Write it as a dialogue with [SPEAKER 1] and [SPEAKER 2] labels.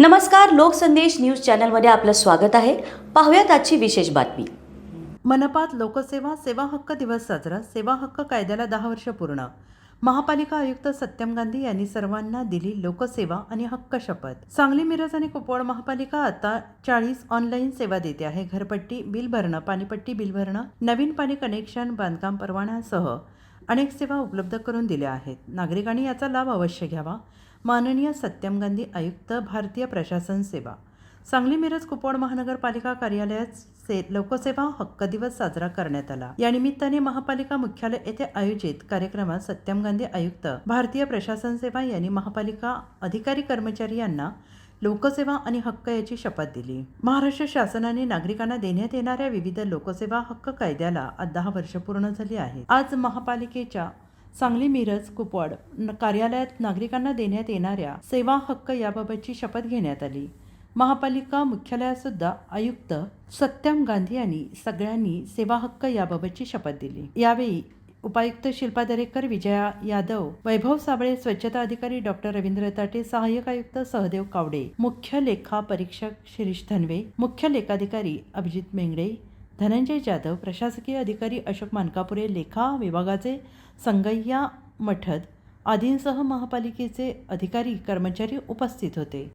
[SPEAKER 1] नमस्कार लोकसंदेश न्यूज चॅनलमध्ये आपलं स्वागत आहे. पाहूयात आजची विशेष बातमी.
[SPEAKER 2] मनपात लोकसेवा सेवा हक्क दिवस साजरा सेवा हक्क कायद्याला दहा वर्ष पूर्ण. महापालिका आयुक्त सत्यम गांधी यांनी सर्वांना दिली लोकसेवा आणि हक्क शपथ. सांगली मिरज आणि कुपवाड महापालिका आता चाळीस ऑनलाईन सेवा देते आहे. घरपट्टी बिल भरणं पाणीपट्टी बिल भरणं नवीन पाणी कनेक्शन बांधकाम परवान्यासह अनेक सेवा उपलब्ध करून दिल्या आहेत. नागरिकांनी याचा लाभ अवश्य घ्यावा. माननीय सत्यम गांधी आयुक्त भारतीय प्रशासन सेवा. सांगली मिरज कुपवाड महानगरपालिका कार्यालयात से लोकसेवा हक्क दिवस साजरा करण्यात आला. या निमित्ताने महापालिका मुख्यालय येथे आयोजित कार्यक्रमात सत्यम गांधी आयुक्त भारतीय प्रशासन सेवा यांनी महापालिका अधिकारी कर्मचारी यांना लोकसेवा आणि हक्क याची शपथ दिली. महाराष्ट्र शासनाने नागरिकांना देण्यात येणाऱ्या विविध लोकसेवा हक्क कायद्याला आज दहा वर्ष पूर्ण झाली आहेत. आज महापालिकेच्या सांगली मिरज कुपवाड. कार्यालयात नागरिकांना देण्यात येणाऱ्या सेवा हक्क याबाबतची शपथ घेण्यात आली. महापालिका मुख्यालयातसुद्धा आयुक्त सत्यम गांधी यांनी सगळ्यांनी सेवा हक्क याबाबतची शपथ दिली. यावेळी उपायुक्त शिल्पा दरेकर विजया यादव वैभव साबळे स्वच्छता अधिकारी डॉक्टर रवींद्र ताटे सहाय्यक आयुक्त सहदेव कावडे मुख्य लेखा परीक्षक शिरीष धनवे मुख्य लेखाधिकारी अभिजित मेंगडे धनंजय जाधव प्रशासकीय अधिकारी अशोक मानकापुरे लेखा विभागाचे संगय्या मठद आदींसह महापालिकेचे अधिकारी कर्मचारी उपस्थित होते.